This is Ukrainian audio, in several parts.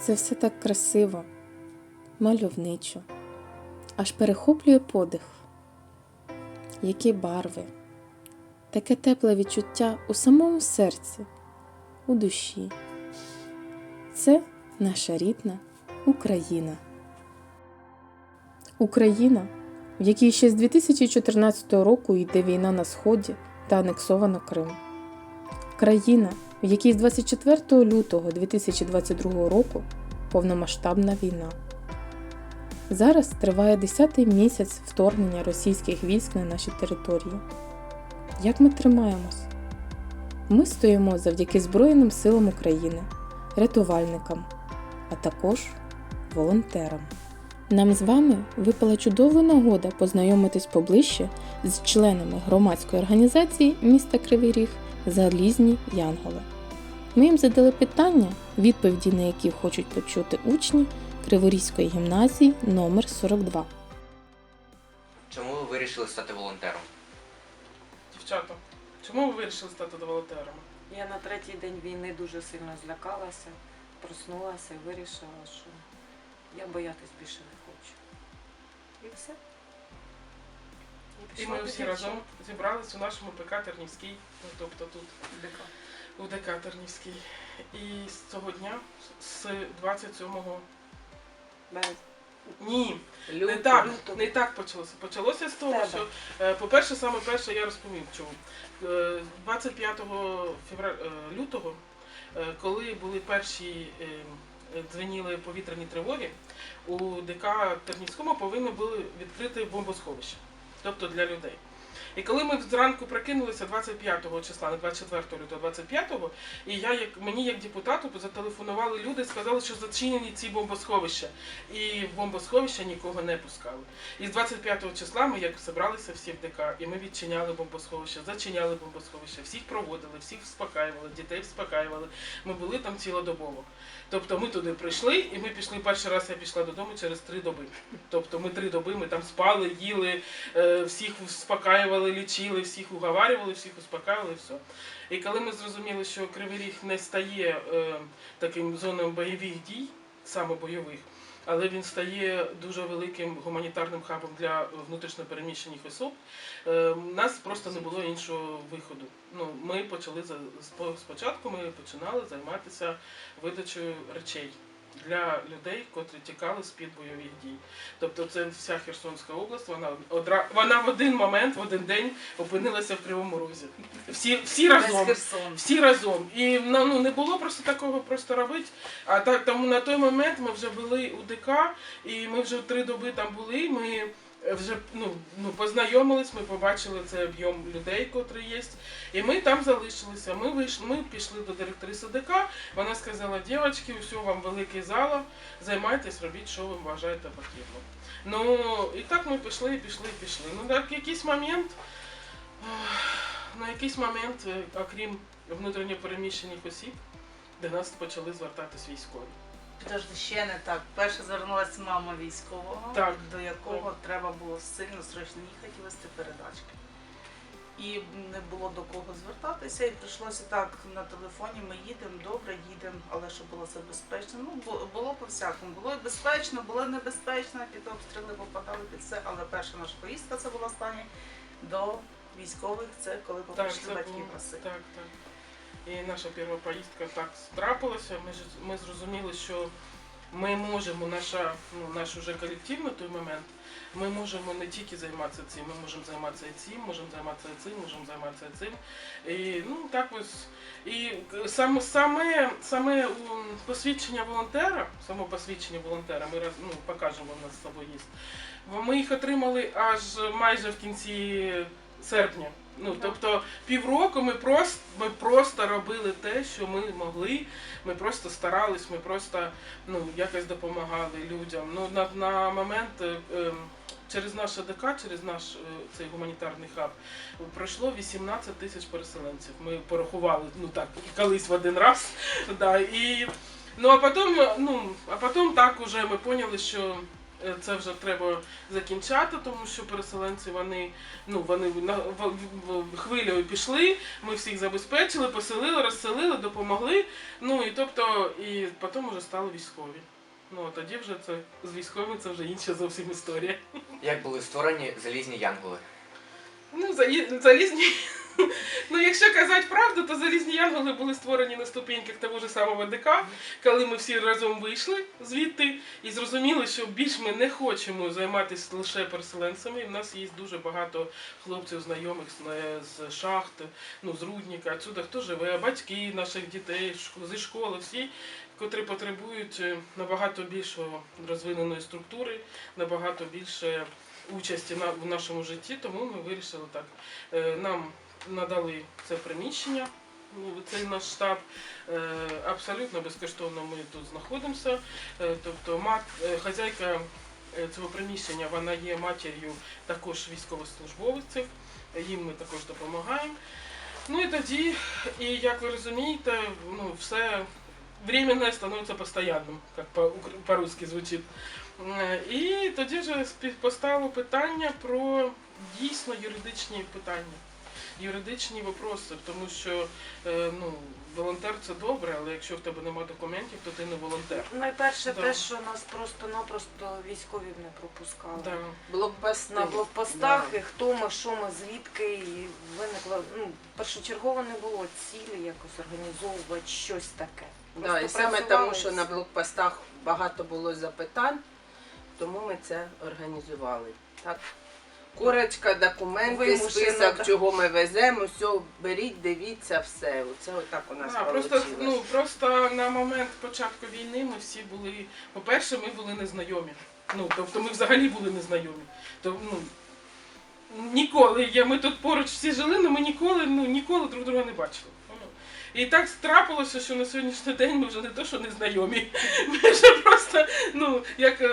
Це все так красиво, мальовничо, аж перехоплює подих. Які барви, таке тепле відчуття у самому серці, у душі. Це наша рідна Україна. Україна, в якій ще з 2014 року йде війна на Сході та анексовано Крим. Країна, в якій з 24 лютого 2022 року повномасштабна війна. Зараз триває 10-й місяць вторгнення російських військ на наші території. Як ми тримаємось? Ми стоїмо завдяки Збройним силам України, рятувальникам, а також волонтерам. Нам з вами випала чудова нагода познайомитись поближче з членами громадської організації міста Кривий Ріг Залізні Янголи. Ми їм задали питання, відповіді на які хочуть почути учні Криворізької гімназії номер 42 Чому ви вирішили стати волонтером? Дівчата, чому ви вирішили стати волонтерами? Я на третій день війни дуже сильно злякалася, проснулася і вирішила, що я боятись більше не хочу. І все. І пішла ми всі дівчат. разом зібрались у нашому ПК Тернівський, ну, тобто тут у ДК Тернівський. І з цього дня, з 27-го. Березень. Ні, не так, не так почалося. Почалося з того, Тебе. що, е, по-перше, саме перше я розповім чому. Е, 25 февра... е, лютого, е, коли були перші дзвеніли повітряні тривоги, у ДК Тернівському повинні були відкрити бомбосховище, тобто для людей. І коли ми зранку прокинулися 25 числа, не 24 лютого, 25-го, і я як мені як депутату зателефонували люди, сказали, що зачинені ці бомбосховища, і в бомбосховища нікого не пускали. І з 25 числа ми як зібралися всі в ДК, і ми відчиняли бомбосховища, зачиняли бомбосховища, всіх проводили, всіх вспокаювали, дітей вспокаювали. Ми були там цілодобово. Тобто ми туди прийшли, і ми пішли перший раз. Я пішла додому через три доби. Тобто ми три доби ми там спали, їли, е, всіх успокаювали, лічили, всіх уговарювали, всіх успокаювали, все. І коли ми зрозуміли, що Кривий Ріг не стає е, таким зоною бойових дій, саме бойових, але він стає дуже великим гуманітарним хабом для внутрішньопереміщених особ. е, нас просто не було іншого виходу. Ну, ми почали спочатку. Ми починали займатися видачею речей для людей, котрі тікали з під бойових дій. Тобто, це вся Херсонська область. Вона одра вона в один момент, в один день опинилася в Кривому Розі. Всі, всі разом. Всі разом. І ну, не було просто такого просто робити. А так тому на той момент ми вже були у ДК, і ми вже три доби там були. Ми вже ну, ну, познайомились, ми побачили цей об'єм людей, котрий є. І ми там залишилися. Ми вийшли, ми пішли до директриси ДК. Вона сказала, дівчатки, все вам великий зал, займайтесь, робіть, що ви вважаєте потрібно. Ну, і так ми пішли, пішли, пішли. Ну так, якийсь момент, на якийсь момент, е, окрім внутрішньо переміщених осіб, до нас почали звертатись військові. Підожди, ще не так. Перше звернулася мама військового, Так. до якого треба було сильно срочно їхати і вести передачки. І не було до кого звертатися, і прийшлося так на телефоні. Ми їдемо, добре, їдемо, але щоб було це безпечно. Ну було по всякому. Було і безпечно, було і небезпечно, під обстріли попадали під все. Але перша наша поїздка це була останнє до військових. Це коли це батьків було, так, так. І наша перша поїздка так трапилася. Ми, ми зрозуміли, що ми можемо, наша, ну, наш уже колектив на той момент, ми можемо не тільки займатися цим, ми можемо займатися цим, можемо займатися цим, можемо займатися цим. І ну так ось. І саме, саме, саме посвідчення волонтера, само посвідчення волонтера, ми роз, ну, покажемо, нас з собою. Ми їх отримали аж майже в кінці серпня. Ну, тобто півроку ми просто, ми просто робили те, що ми могли. Ми просто старались, ми просто ну, якось допомагали людям. Ну, на, на момент е, ем, через наш АДК, через наш е, цей гуманітарний хаб, пройшло 18 тисяч переселенців. Ми порахували ну так, колись в один раз. Да, і, ну, а потім, ну, а потім так уже ми поняли, що Це вже треба закінчати, тому що переселенці вони ну вони на в, в- в- хвилею пішли. Ми всіх забезпечили, поселили, розселили, допомогли. Ну і тобто, і потім вже стали військові. Ну а тоді вже це з військовими це вже інша зовсім історія. Як були створені залізні янголи? Ну, залізні. Ну, якщо казати правду, то залізні янголи були створені на ступеньках того ж самого ДК, коли ми всі разом вийшли звідти і зрозуміли, що більш ми не хочемо займатися лише переселенцями. У нас є дуже багато хлопців, знайомих з, е, з шахт, ну, з рудника, отсюди хто живе, батьки наших дітей зі школи, всі, котрі потребують е, набагато більшого розвиненої структури, набагато більше участі в нашому житті, тому ми вирішили так. Е, Нам надали це приміщення, ну, цей наш штаб. Е, Абсолютно безкоштовно ми тут знаходимося. Е, Тобто е, хазяйка цього приміщення вона є матір'ю також військовослужбовців, їм ми також допомагаємо. Ну і тоді, і як ви розумієте, ну, все временное становиться постоянным, як по- по-русски звучить. І тоді вже постало питання про дійсно юридичні питання, юридичні вопроси, тому що е, ну, волонтер це добре, але якщо в тебе немає документів, то ти не волонтер. Найперше Да. те, що нас просто-напросто військові не пропускали. Да. Блокпости. На блокпостах, і хто ми, що ми, звідки, і виникло, ну, першочергово не було цілі якось організовувати щось таке. Да, і саме тому, що на блокпостах багато було запитань, тому ми це організували. Так. Корочка, документи, Вимушено, список, так. чого ми веземо, все, беріть, дивіться, все. Оце отак у нас вийшло. просто, ну, просто на момент початку війни ми всі були, по-перше, ми були незнайомі. Ну, тобто ми взагалі були незнайомі. То, ну, ніколи, я, ми тут поруч всі жили, але ми ніколи, ну, ніколи друг друга не бачили. І так трапилося, що на сьогоднішній день ми вже не то, що не знайомі. Ми вже просто, ну, як е,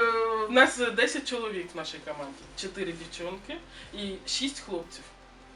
в нас 10 чоловік в нашій команді, 4 дівчонки і 6 хлопців.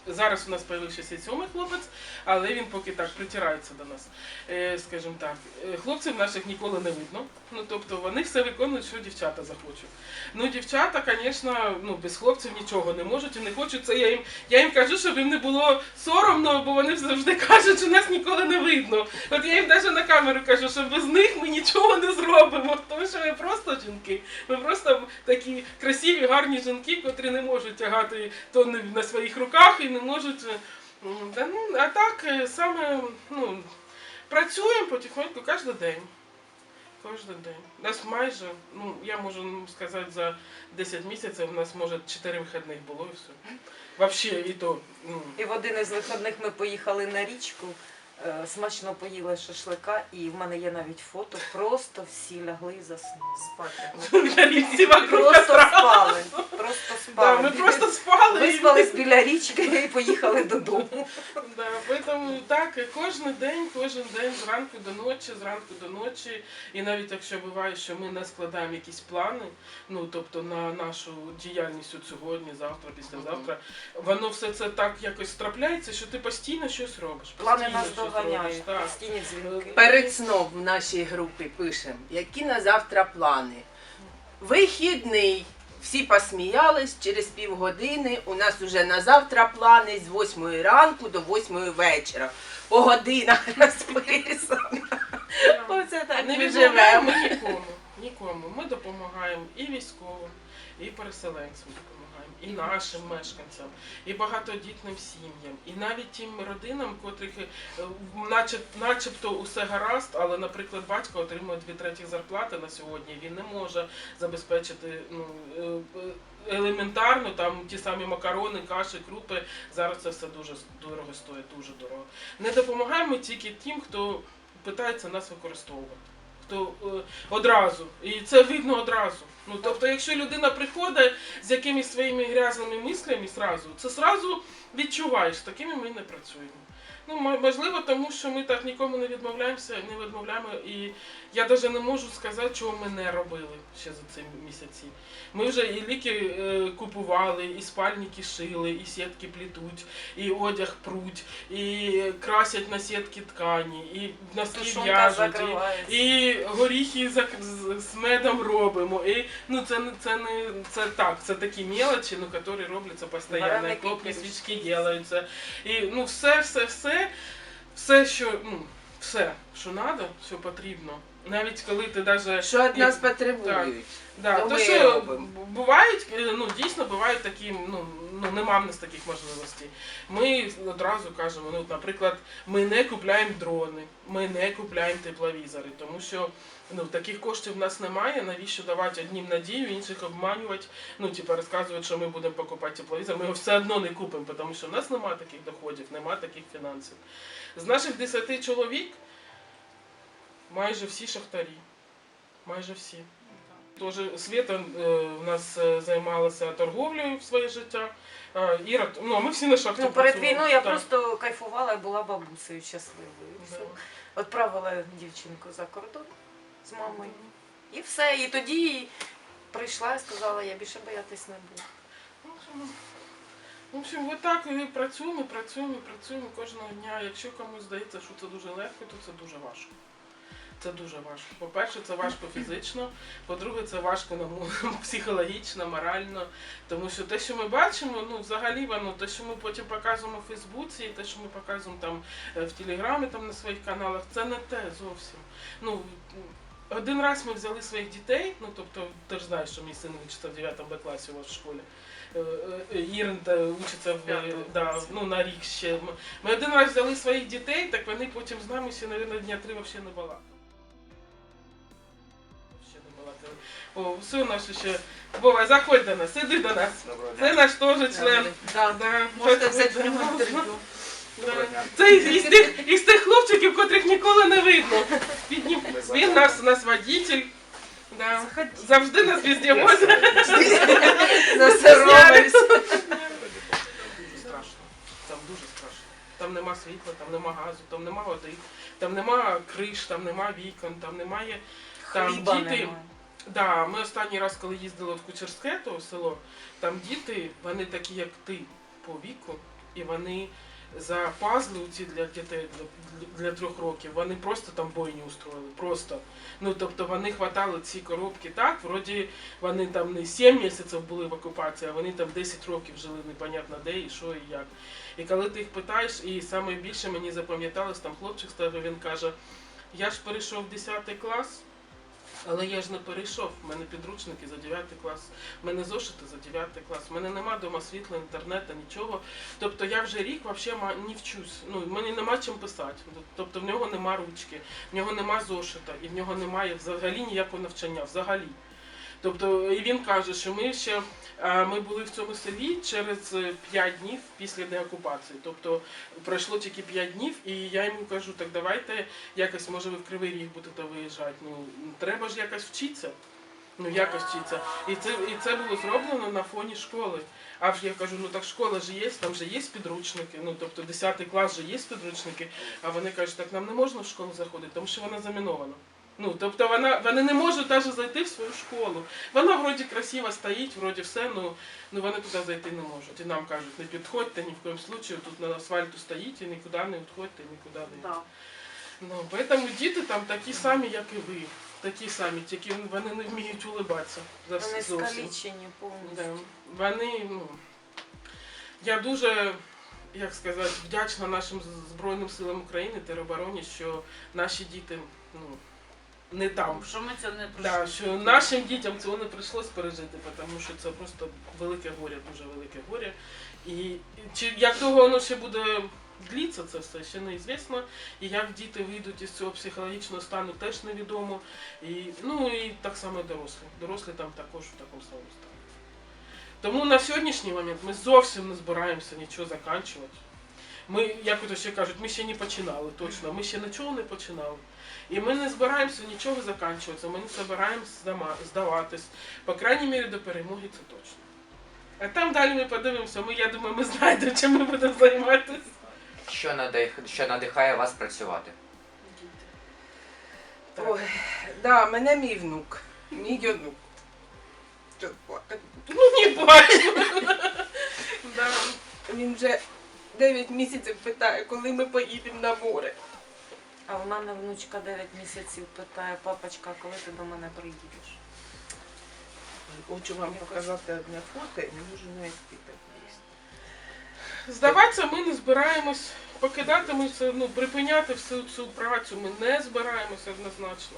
Зараз у нас з'явився сьомий хлопець, але він поки так притирається до нас. Е, скажімо так, Е, хлопців наших ніколи не видно. Ну тобто вони все виконують, що дівчата захочуть. Ну, дівчата, звісно, ну без хлопців нічого не можуть і не хочуть. Це я їм я їм кажу, щоб їм не було соромно, бо вони завжди кажуть, що нас ніколи не видно. От я їм навіть на камеру кажу, що без них ми нічого не зробимо, тому що ми просто жінки. Ми просто такі красиві, гарні жінки, котрі не можуть тягати то не на своїх руках і не можуть. е, Та, ну, а так е, саме ну, працюємо потихоньку кожен день. Кожен день. Нас майже, ну я можу сказати, за 10 місяців у нас може 4 вихідних було і все. Вообще, і то. Ну, І в один із виходних ми поїхали на річку, смачно поїли шашлика, і в мене є навіть фото. Просто всі лягли і заснули. Спати. річці вокруг Просто спали. Да, ми просто спали. Виспались біля річки і поїхали додому. Да, поэтому так, кожен день, кожен день, зранку до ночі, зранку до ночі. І навіть якщо буває, що ми не складаємо якісь плани, ну тобто на нашу діяльність от сьогодні, завтра, післязавтра, воно все це так якось трапляється, що ти постійно щось робиш. Плани постійно нас щось постійні дзвінки. Перед сном в нашій групі пишемо, які на завтра плани. Вихідний. Всі посміялись, через півгодини у нас уже на завтра плани з 8 ранку до 8 вечора. По годинах розписано. Оце так Не ми нікому. Нікому. Ми допомагаємо і військовим, і переселенцям і нашим мешканцям, і багатодітним сім'ям, і навіть тим родинам, котрих е, начеб, начебто усе гаразд, але, наприклад, батько отримує дві треті зарплати на сьогодні. Він не може забезпечити ну, е, е, елементарно там ті самі макарони, каші, крупи. Зараз це все дуже дорого стоїть, дуже дорого. Не допомагаємо тільки тим, хто питається нас використовувати. Хто одразу. І це видно одразу. Ну, тобто, якщо людина приходить з якимись своїми грязними мислями сразу, це зразу відчуваєш, такими ми не працюємо. Ну, можливо, тому що ми так нікому не відмовляємося, не відмовляємо. І я навіть не можу сказати, чого ми не робили ще за ці місяці. Ми вже і ліки е, купували, і спальники шили, і сітки плетуть, і одяг пруть, і красять на сітки ткані, і носки в'яжуть. І, і горіхи з, з, з медом робимо. І, ну, це, не- це не це так, це такі мелочі, ну, які робляться постійно. Вареники, І Копні свічки робляться. І ну, все, все, все, все, що, ну, все, що треба, що потрібно. Навіть коли ти навіть Що від нас потребують? Да, То то ми що робимо. бувають, е, ну дійсно бувають такі, ну, ну нема в нас таких можливостей. Ми одразу кажемо, ну, наприклад, ми не купляємо дрони, ми не купляємо тепловізори, тому що ну, таких коштів в нас немає. Навіщо давати одним надію, інших обманювати, ну, типу, розказувати, що ми будемо покупати тепловізор, ми його все одно не купимо, тому що в нас немає таких доходів, немає таких фінансів. З наших 10 чоловік майже всі шахтарі. Майже всі. Тоже Света в нас е, займалася торговлею в своє життя. Е, Іра, ну ми всі на шахті. Ну, перед війною я Так. просто кайфувала і була бабусею щасливою. Да. Отправила дівчинку за кордон з мамою. І все. І тоді прийшла і сказала, я більше боятись не буду. В общем, В общем, отак і працюємо, працюємо, працюємо кожного дня. Якщо комусь здається, що це дуже легко, то це дуже важко. Це дуже важко. По-перше, це важко фізично, по-друге, це важко ну, психологічно, морально. Тому що те, що ми бачимо, ну взагалі воно, те, що ми потім показуємо в Фейсбуці, те, що ми показуємо там е, в Телеграмі, там на своїх каналах, це не те зовсім. Ну, один раз ми взяли своїх дітей, ну тобто, ти ж знаєш, що мій син вчиться в 9 Б класі у вас в школі. Е, е, Ірин та учиться в да, ну, на рік ще. Ми- один раз взяли своїх дітей, так вони потім з нами ще, мабуть, дня три взагалі не балакали. Ще не балакали. О, все наше ще. Вова, заходь до нас, іди до нас. Це наш теж член. Да. Да. Можете взяти в нього інтерв'ю. Це із, із, тих, із тих хлопчиків, котрих ніколи не видно. Він наш, у нас водитель. Да. Завжди нас везде возить. Засоромились. Дуже страшно. Там дуже страшно. Там нема світла, там нема газу, там нема води, там нема криш, там нема вікон, там немає. Там Хліба діти. немає. Да, ми останній раз, коли їздили в Кучерське, то село, там діти, вони такі, як ти, по віку, і вони за пазли ці для дітей для, для трьох років, вони просто там бойню устроїли. Просто. Ну тобто вони хватали ці коробки так, вроді вони там не 7 місяців були в окупації, а вони там 10 років жили непонятно де і що і як. І коли ти їх питаєш, і саме більше мені запам'яталось, там хлопчик став, він каже, я ж перейшов 10 клас. Але я ж не перейшов. У мене підручники за 9 клас, у мене зошити за 9 клас, у мене нема дома світла, інтернету, нічого. Тобто я вже рік взагалі не вчусь. Ну, Мені нема чим писати. Тобто в нього нема ручки, в нього нема зошита, і в нього немає взагалі ніякого навчання. Взагалі. Тобто, і він каже, що ми ще ми були в цьому селі через 5 днів після деокупації. Тобто пройшло тільки 5 днів, і я йому кажу, так давайте якось, може, ви в Кривий Ріг будете виїжджати. Ну, треба ж якось вчитися. Ну, якось вчитися. І це, і це було зроблено на фоні школи. А ж я кажу, ну так школа ж є, там же є підручники, ну тобто 10 клас же є підручники, а вони кажуть, так нам не можна в школу заходити, тому що вона замінована. Ну, тобто вона, вони не можуть навіть зайти в свою школу. Вона вроді красиво стоїть, вроді все, ну, ну вони туди зайти не можуть. І нам кажуть, не підходьте ні в коєму случаю, тут на асфальту стоїть і нікуди не відходьте, нікуди не. Да. Ну, поэтому діти там такі самі, як і ви. Такі самі, тільки вони не вміють улибатися. За Вони скалічені повністю. Да. Вони, ну. Я дуже, як сказати, вдячна нашим Збройним силам України, теробороні, що наші діти, ну, не там. Що ми це не пройшли. Да, що нашим дітям цього не прийшлось пережити, тому що це просто велике горе, дуже велике горе. І чи як довго воно ще буде длитися, це все ще неізвісно. І як діти вийдуть із цього психологічного стану, теж невідомо. І, ну і так само і дорослі. Дорослі там також в такому самому стані. Тому на сьогоднішній момент ми зовсім не збираємося нічого закінчувати. Ми, як ото ще кажуть, ми ще не починали точно, ми ще нічого не починали. І ми не збираємося нічого закінчуватися, ми не збираємося здаватись. По крайній мірі до перемоги це точно. А там далі ми подивимося, ми, я думаю, ми знаєте, чим ми будемо займатися. Що, надих... що надихає вас працювати? Так. Ой, да, мене мій внук. Мій онук. Ну, не бачу. Да. Він вже 9 місяців питає, коли ми поїдемо на море. А в мене внучка 9 місяців питає, папочка, коли ти до мене приїдеш? Хочу вам показати одне фото і не можу навіть піти. Здаватися ми не збираємось, покидати ми все, ну, припиняти всю цю працю ми не збираємося однозначно.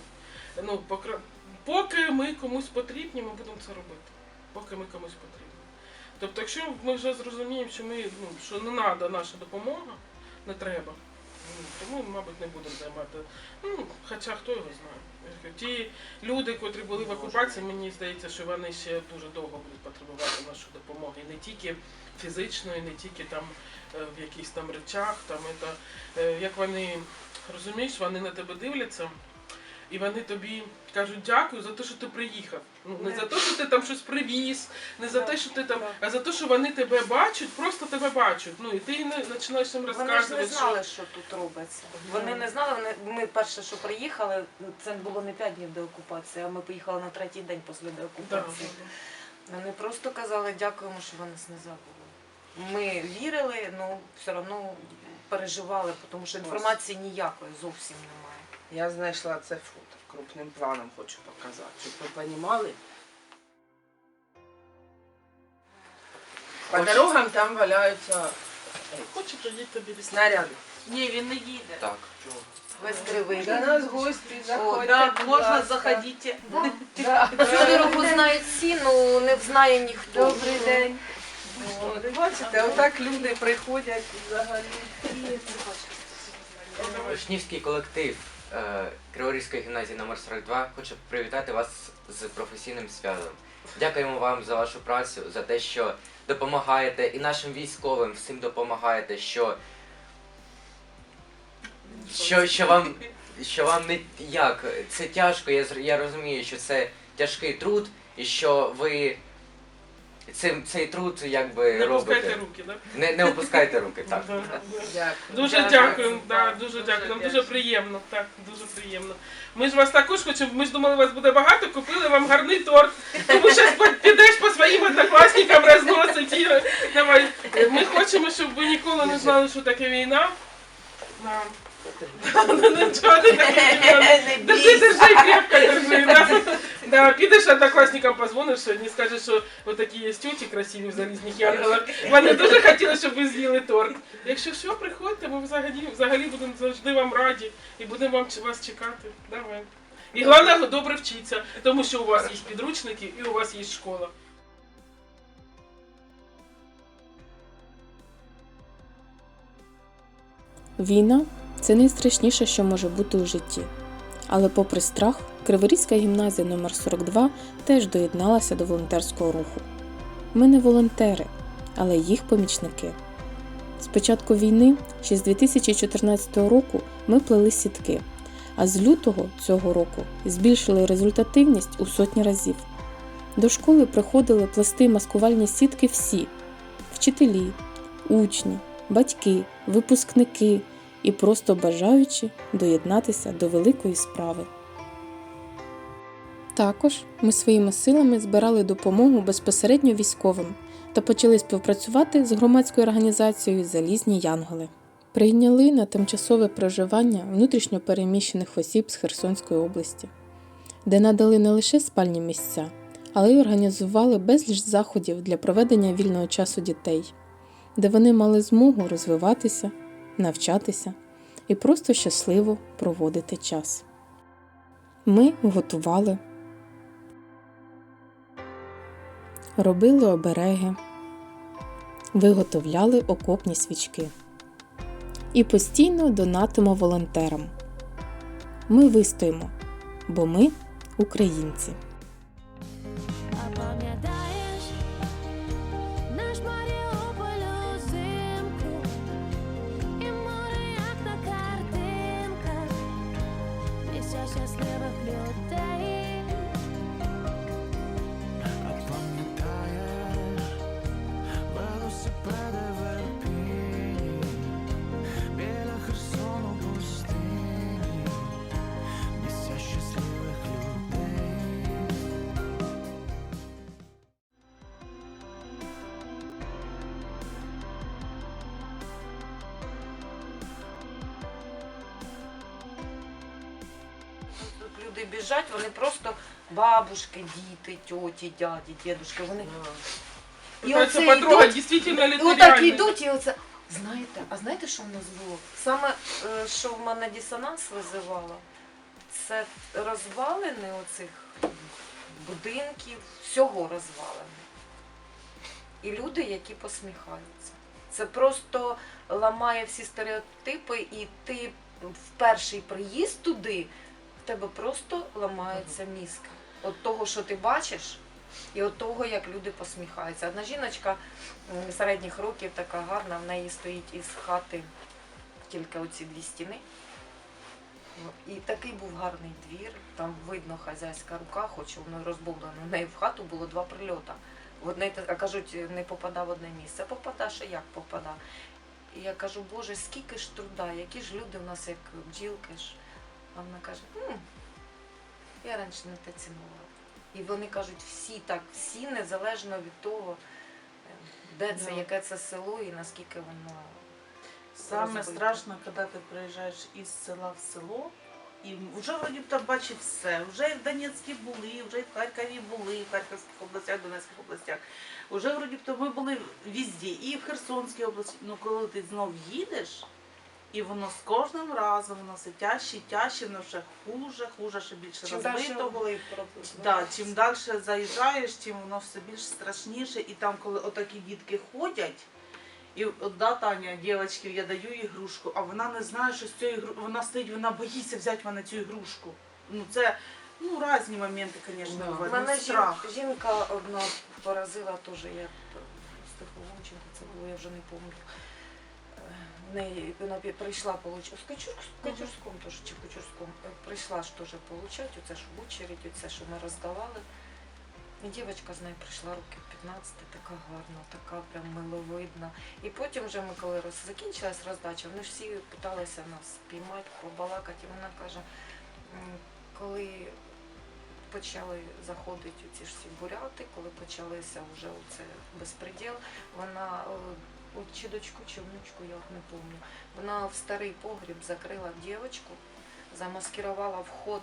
Ну, покра- поки ми комусь потрібні, ми будемо це робити. Поки ми комусь потрібні. Тобто, якщо ми вже зрозуміємо, що ми, ну, що не треба наша допомога, не треба, ну, то ми, мабуть, не будемо займати. Ну, хоча хто його знає. Ті люди, котрі були в окупації, мені здається, що вони ще дуже довго будуть потребувати нашої допомоги. Не тільки фізичної, не тільки там е, в якихось там речах, там это, е, як вони розумієш, вони на тебе дивляться. І вони тобі кажуть дякую за те, що ти приїхав. Ну не за те, що ти там щось привіз, не за те, що ти там, а за те, що вони тебе бачать, просто тебе бачать. Ну і ти не починаєш їм розказувати. Вони ж не знали, що тут робиться. Ну. Вони не знали, вони, ми перше, що приїхали, це було не 5 днів до окупації, а ми поїхали на третій день після Да, деокупації. Вони просто казали дякуємо, що ви нас не забули. Ми вірили, але все одно переживали, тому що інформації ніякої зовсім немає. Я знайшла це фото. Крупним планом хочу показати, щоб ви розуміли. По дорогам там валяються хоче тоді тобі снаряди. Ні, він не їде. Так. Весь кривий. До нас гості заходять. Так, можна заходити. Да. Цю знають всі, але не знає ніхто. Добрий день. От, Бачите, отак люди приходять взагалі. Учнівський колектив е, Криворізької гімназії номер 42 хоче привітати вас з професійним святом. Дякуємо вам за вашу працю, за те, що допомагаєте і нашим військовим всім допомагаєте, що, що, що вам що вам не як це тяжко. Я я розумію, що це тяжкий труд, і що ви цим цей труд якби Не пускайте робите. руки, так? Не, не опускайте руки, так. Да. Дякую. Дуже дякую, да, дуже дякую. Нам дуже приємно. Так, дуже приємно. Ми ж вас також хочемо. Ми ж думали, вас буде багато, купили вам гарний торт. Тому що підеш по своїм однокласникам розносить. І, давай. Ми хочемо, щоб ви ніколи не знали, що таке війна. Да. Нічого не. Держи, держи, крепко держи. Да. Да, підеш однокласникам позвониш сьогодні, скажеш, що отакі є тюті красиві в залізних янголах. Вони дуже хотіли, щоб ви з'їли торт. Якщо що, приходьте, ми взагалі, взагалі будемо завжди вам раді і будемо вам вас чекати. Давай. І головне, добре вчіться, тому що у вас є підручники і у вас є школа. Війна це найстрашніше, що може бути у житті. Але попри страх, Криворізька гімназія номер 42 теж доєдналася до волонтерського руху. Ми не волонтери, але їх помічники. З початку війни, ще з 2014 року, ми плели сітки, а з лютого цього року збільшили результативність у сотні разів. До школи приходили плести маскувальні сітки всі вчителі, учні, батьки, випускники і просто бажаючи доєднатися до великої справи. Також ми своїми силами збирали допомогу безпосередньо військовим та почали співпрацювати з громадською організацією Залізні Янголи. Прийняли на тимчасове проживання внутрішньо переміщених осіб з Херсонської області, де надали не лише спальні місця, але й організували безліч заходів для проведення вільного часу дітей, де вони мали змогу розвиватися, навчатися і просто щасливо проводити час. Ми готували, робили обереги, виготовляли окопні свічки і постійно донатимо волонтерам. Ми вистоїмо, бо ми українці. Люди біжать, вони просто бабушки, діти, тьоті, дяді, дідушки, вони і оце потрогать, йдуть, і отак йдуть, і оце. Знаєте, а знаєте, що в нас було? Саме, е, що в мене дисонанс визивало, це розвалини оцих будинків, всього розвалене. І люди, які посміхаються. Це просто ламає всі стереотипи, і ти в перший приїзд туди, в тебе просто ламаються мізки. От того, що ти бачиш, і от того, як люди посміхаються. Одна жіночка середніх років така гарна, в неї стоїть із хати тільки оці дві стіни. І такий був гарний двір, там видно хазяйська рука, хоч воно розбомблено. В неї в хату було два прильота. В одне, а кажуть, не попада в одне місце. Попада, ще як попада. І я кажу, Боже, скільки ж труда, які ж люди у нас як бджілки ж. А вона каже, «М, я раніше не те цінувала. І вони кажуть, всі так, всі незалежно від того, е, де це, Да. яке це село і наскільки воно. Саме страшно, коли ти приїжджаєш із села в село, і вже вроді б там бачив все. Вже і в Донецьку були, вже і в Харкові були, в Харківських областях, Донецьких областях. Вже вроді б то ми були везде, і в Херсонській області. Ну коли ти знов їдеш, і воно з кожним разом воно все тяжче, і тяжче, воно вже хуже, хуже, ще більше Чим розбитого. Да, чим далі заїжджаєш, тим воно все більш страшніше. І там, коли отакі дітки ходять, і от да, Таня, дівчатки, я даю ігрушку, а вона не знає, що з цією ігру... вона стоїть, вона боїться взяти в мене цю ігрушку. Ну це ну різні моменти, звісно, Да. бувають. Мене Ну, страх. жінка одна поразила теж, я з Тихоломченка це було, я вже не пам'ятаю. В неї вона прийшла получати, в Качур- в Качурському теж, чи в Качурському, Е, прийшла ж теж получати, оце ж в очередь, оце, що ми роздавали. І дівчинка з нею прийшла років 15, така гарна, така прям миловидна. І потім вже ми коли роз... закінчилась роздача, вони ж всі питалися нас спіймати, побалакати, і вона каже, коли почали заходити ці ж всі буряти, коли почалися вже оце безпреділ, вона е, от чи дочку, чи внучку, я от не пам'ятаю, вона в старий погріб закрила дівчинку, замаскирувала вход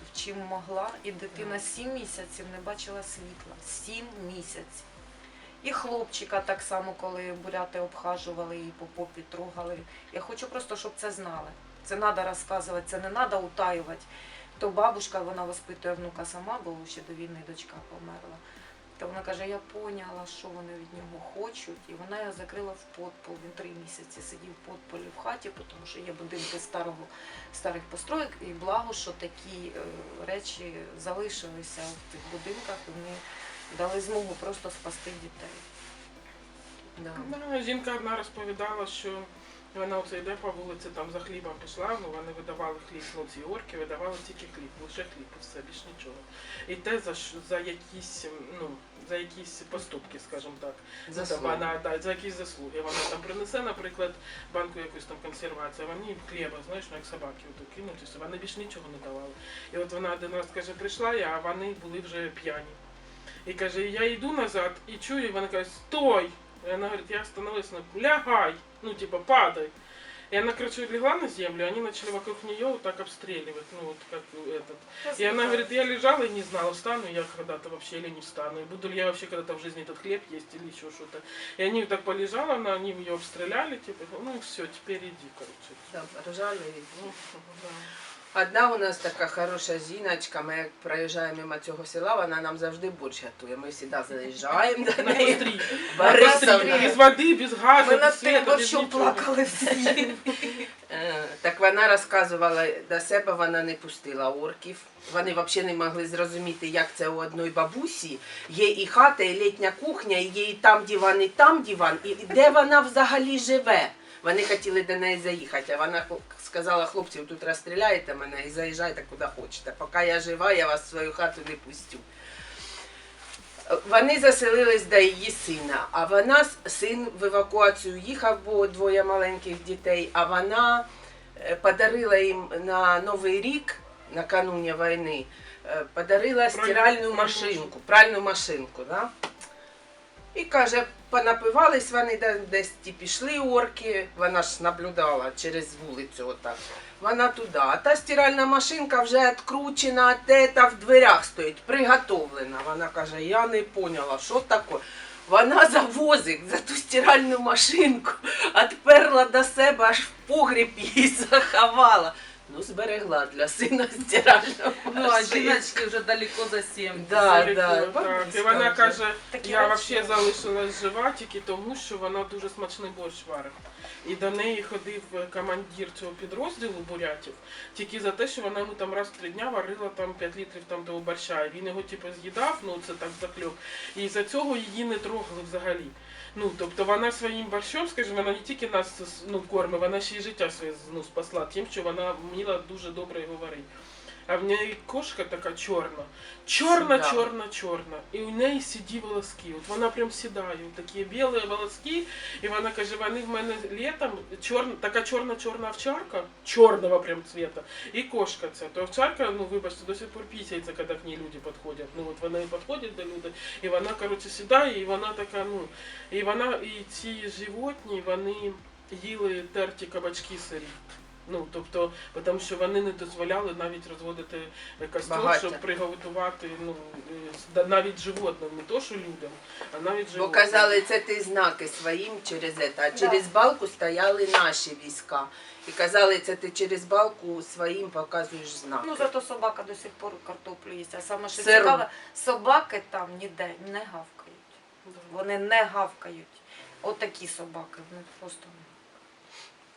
в чим могла, і дитина сім місяців не бачила світла. Сім місяців. І хлопчика так само, коли буряти обхажували і по попі трогали. Я хочу просто, щоб це знали. Це треба розказувати, це не треба утаювати. То бабушка, вона воспитує внука сама, бо ще до війни дочка померла. То вона каже, я поняла, що вони від нього хочуть, і вона його закрила в подпол. Він три місяці сидів в подполі в хаті, тому що є будинки старого, старих построєк, і благо, що такі е, речі залишилися в тих будинках, і вони дали змогу просто спасти дітей. Да. Да, жінка одна розповідала, що вона оце йде по вулиці, там за хлібом пішла, ну вони видавали хліб, ну ці орки видавали тільки хліб, лише хліб і все, більш нічого. І те за, за якісь, ну, за якісь поступки, скажімо так. Заслуги. Вона, да, за якісь заслуги. Вона там принесе, наприклад, банку якусь там консервацію, а вони хліба, знаєш, ну як собаки ото кинуть, вони більш нічого не давали. І от вона один раз каже, прийшла я, а вони були вже п'яні. І каже, я йду назад і чую, і вона каже, стой! И она говорит, я остановилась, она лягай, ну типа падай. И она, короче, легла на землю, они начали вокруг нее вот так обстреливать, ну вот как этот. И она говорит, я лежала и не знала, встану я когда-то вообще или не встану, и буду ли я вообще когда-то в жизни этот хлеб есть или еще что-то. И они так полежала, она, они ее обстреляли, типа, ну все, теперь иди, короче. Да, ржали. Ну, да. Одна у нас така хороша жіночка, ми як проїжджаємо мимо цього села, вона нам завжди борщ готує. Ми завжди заїжджаємо до неї. Борисовна. Без води, без газу, Ми над тим без борщом нічого. плакали всі. Е, Так вона розказувала, до себе вона не пустила орків. Вони взагалі не могли зрозуміти, як це у одної бабусі. Є і хата, і літня кухня, і є і там диван, і там диван, і де вона взагалі живе. Вони хотіли до неї заїхати, а вона сказала, хлопці, ви тут розстріляєте мене і заїжджайте куди хочете. Поки я жива, я вас в свою хату не пустю. Вони заселились до її сина, а вона син в евакуацію їхав, бо двоє маленьких дітей, а вона е, подарила їм на Новий рік, накануні війни, е, подарила стиральну машинку, пральну машинку. Да? І каже, понапивались вони десь ті пішли орки, вона ж наблюдала через вулицю отак. Вона туди. А та стиральна машинка вже відкручена, те та в дверях стоїть, приготовлена. Вона каже, я не поняла, що таке. Вона завозить за ту стиральну машинку, відперла до себе, аж в погріб її заховала. Ну, зберегла для сина стиральну Ну, а жіночки вже далеко за 70. Да, да, так. І вона каже, я взагалі залишилась жива тільки тому, що вона дуже смачний борщ варить. І до неї ходив е, командир цього підрозділу бурятів, тільки за те, що вона йому там раз в три дня варила там 5 літрів там того борща. І він його типу з'їдав, ну це так закльок. І за цього її не трогали взагалі. Ну, тобто вона своїм борщом, скажімо, вона не тільки нас ну, кормить, вона ще й життя своє ну, спасла тим, що вона вміла дуже добре його варити. А в неї кошка така чорна. Чорна, Сідала. чорна, чорна. І у неї сіді волоски. От вона прям сідає, такі білі волоски. І вона каже, вони в мене літом чорна, така чорна-чорна овчарка, чорного прям цвета, і кошка ця. То овчарка, ну вибачте, до сих пор пісяється, коли к ній люди підходять. Ну от вони підходять до люди, і вона, коротше, сідає, і вона така, ну, і вона, і ці животні, вони їли терті кабачки сирі. Ну, тобто, тому що вони не дозволяли навіть розводити костер, Багаття. щоб приготувати ну, е, да- навіть животним, не то що людям, а навіть Бо казали, це ти знаки своїм через це, а через балку стояли наші війська. І казали, це ти через балку своїм показуєш знаки. Ну, зато собака до сих пор картоплю їсть. А саме що Сиру. цікаве, собаки там ніде не гавкають. Вони не гавкають. От такі собаки. Вони просто.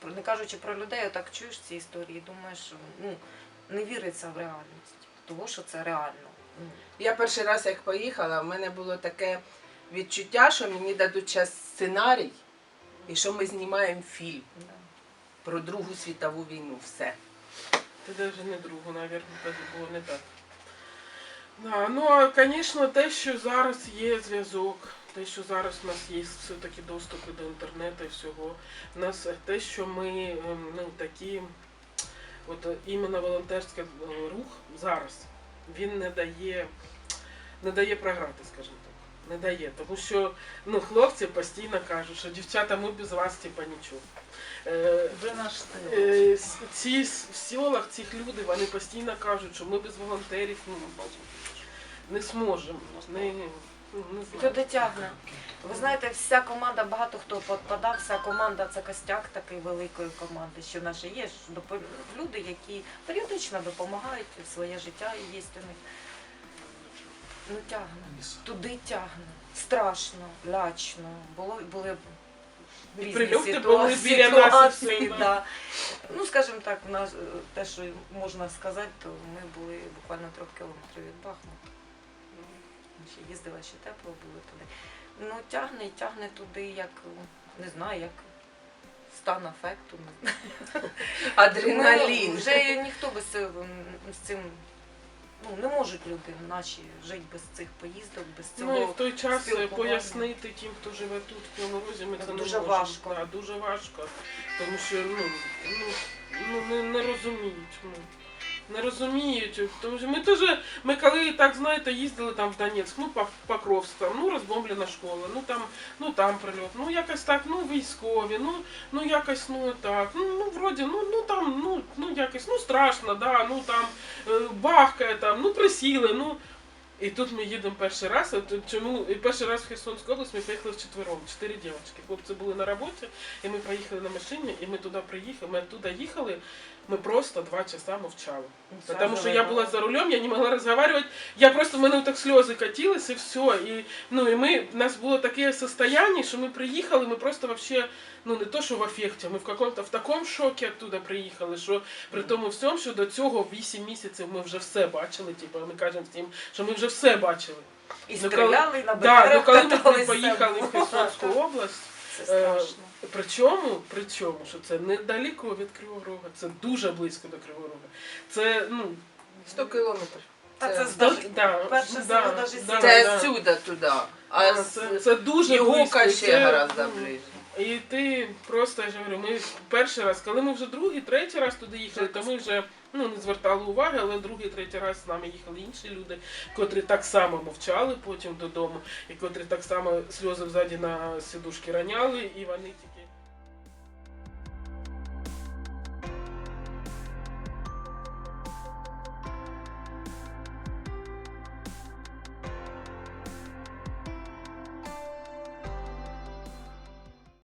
Не кажучи про людей, отак чуєш ці історії, думаєш, що ну, не віриться в реальність. Того, що це реально. Ну, Я перший раз, як поїхала, в мене було таке відчуття, що мені дадуть час сценарій, і що ми знімаємо фільм про Другу світову війну. Все. Це навіть не другу, навірно, це було не так. Да, ну, а, звісно, те, що зараз є зв'язок, те, що зараз у нас є все-таки доступи до інтернету і всього, у нас е, те, що ми ем, ну, такі, от е, іменно волонтерський е, рух зараз, він не дає, не дає програти, скажімо так. Не дає, тому що ну, хлопці постійно кажуть, що дівчата, ми без вас типа нічого. Ви наш. Е, ці в селах цих люди вони постійно кажуть, що ми без волонтерів ну, не зможемо. Не, не Хто знаю. дотягне? Ви знаєте, вся команда, багато хто підпадав, вся команда це костяк такої великої команди, що в нас є люди, які періодично допомагають своє життя і є у них. Ну тягне. Туди тягне. Страшно, лячно. Було, були різні прильоти були біля нас і ситуації, да. Ну, скажімо так, у нас, е, те, що можна сказати, то ми були буквально трьох кілометрів від Бахмута. Ще їздила, ще тепло було туди. Ну, тягне і тягне туди, як не знаю, як стан афекту. Не знаю. Адреналін. Ну, вже ніхто без з цим. Ну, не можуть люди наші жити без цих поїздок, без цього. Ну і в той час е, пояснити тим, хто живе тут, в Розі, ми Це це не можемо. важко. Да, дуже важко. Тому що ну, ну, ну не, не розуміють. Ну. Не розуміють, тому що ми теж, ми коли так знаєте, їздили там в Донецьк, ну Пок- Покровськ, ну розбомблена школа, ну там, ну там прильот, ну якось так, ну військові, ну, ну якось ну так, ну, ну вроді, ну, ну там, ну, ну якось, ну страшно, да, ну там е, бахкає там, ну присіли, ну. І тут ми їдемо перший раз. От чому і перший раз в Херсонську область ми поїхали вчетвером, чотири дівчатки. Хлопці були на роботі, і ми поїхали на машині, і ми туди приїхали. Ми туди їхали. Ми просто два часа мовчали. Потому что я была за рулем, я не могла разговаривать. Я просто, в мене так сльози катились і все. І, ну, і ми, у нас було таке состояние, що ми приїхали, ми просто вообще, ну не то, що в афекті, ми в каком-то в такому шокі оттуда приїхали, що при тому всьому, що до цього 8 місяців ми вже все бачили, типу, ми кажемо всім, що ми вже все бачили. І Ну, стріляли, і на Да, ну коли ми поїхали в Херсонську область, Це Е, страшно. Причому, причому, що це недалеко від Кривого Рога, це дуже близько до Кривого Рога. Це, ну, 100 кілометрів. Та це- да, перше да, село даже да, Це да. отсюда туди. А це, з це дуже близько. ще це, гораздо ну, ближче. І ти просто я ж говорю, ми перший раз, коли ми вже другий, третій раз туди їхали, то ми вже ну не звертали уваги, але другий, третій раз з нами їхали інші люди, котрі так само мовчали потім додому, і котрі так само сльози взаді на сідушки раняли, і вони тільки.